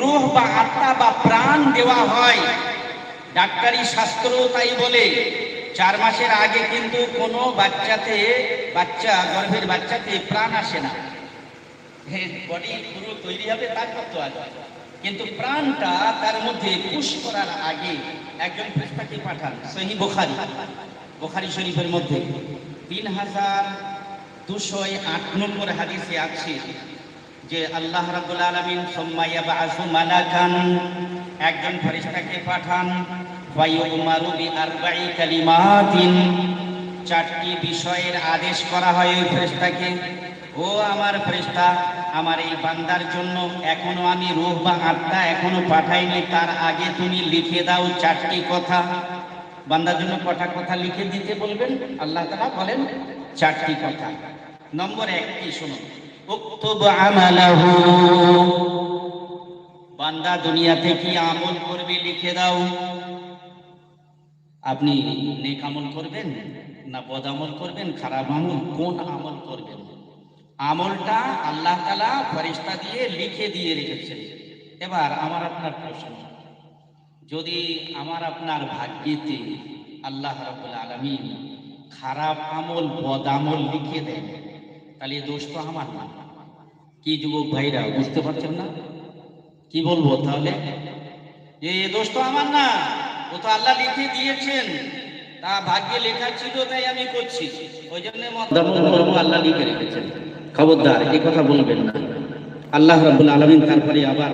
রুহ বা আত্মা বা প্রাণ দেওয়া হয়। ডাক্তারি শাস্ত্র তাই বলে, চার মাসের আগে কিন্তু কোনো বাচ্চাতে, বাচ্চা, গর্ভের বাচ্চাতে প্রাণ আসে না। বডি পুরো তৈরি হবে তারপর তো আসবে কিন্তু প্রাণটা তার মধ্যে পুশ করার আগে একজন ফেরেশতাকে পাঠান, সহি বোখারি বোখারি শরীফের মধ্যে। তিন হাজার দুশো আট নম্বর হাদিসে আছে যে আল্লাহ রাব্বুল আলামিন সুম্মাইয়া বাআসু মালাকান একজন ফেরেশতাকে পাঠান চারটি বিষয়ের আদেশ করা হয় ওই ফেরেশতাকে। ও আমার ফেরেশতা, আমার এই বান্দার জন্য এখনও আমি রূহ বা আত্মা এখনও পাঠাইনি, তার আগে তুমি লিখে দাও চারটি কথা। বান্দার জন্য কটা কথা লিখে দিতে বলবেন? আল্লাহ তালা বলেন, চারটি কথা। নম্বর একটি শুনুন। বান্দা দুনিয়াতে কি আমল করবে লিখে দাও। আপনি নেক আমল করবেন না বদ আমল করবেন, খারাপ আমল? কোন আমল করবেন? আমলটা আল্লাহ তালা ফরিস্তা দিয়ে লিখে দিয়ে রেখেছেন। এবার আমার আপনার প্রশ্ন, যদি আমার আপনার ভাগ্যেতে আল্লাহ রাবুল আলমিন খারাপ আমল, বদ আমল লিখে দেন তাহলে দোষ তো আমার না। কি যুবক ভাইরা, বুঝতে পারছেন না? কি বলব তাহলে? এ দোষ তো আমার না। ও তো আল্লাহ লিখে দিয়েছেন। তা ভাগ্যে লেখা ছিল, তাই আমি করছি। ওই জন্য আল্লাহ লিখে রেখেছেন। খবরদার, এ কথা বলবেন না। আল্লাহ রাবুল আলমিন তারপরে আবার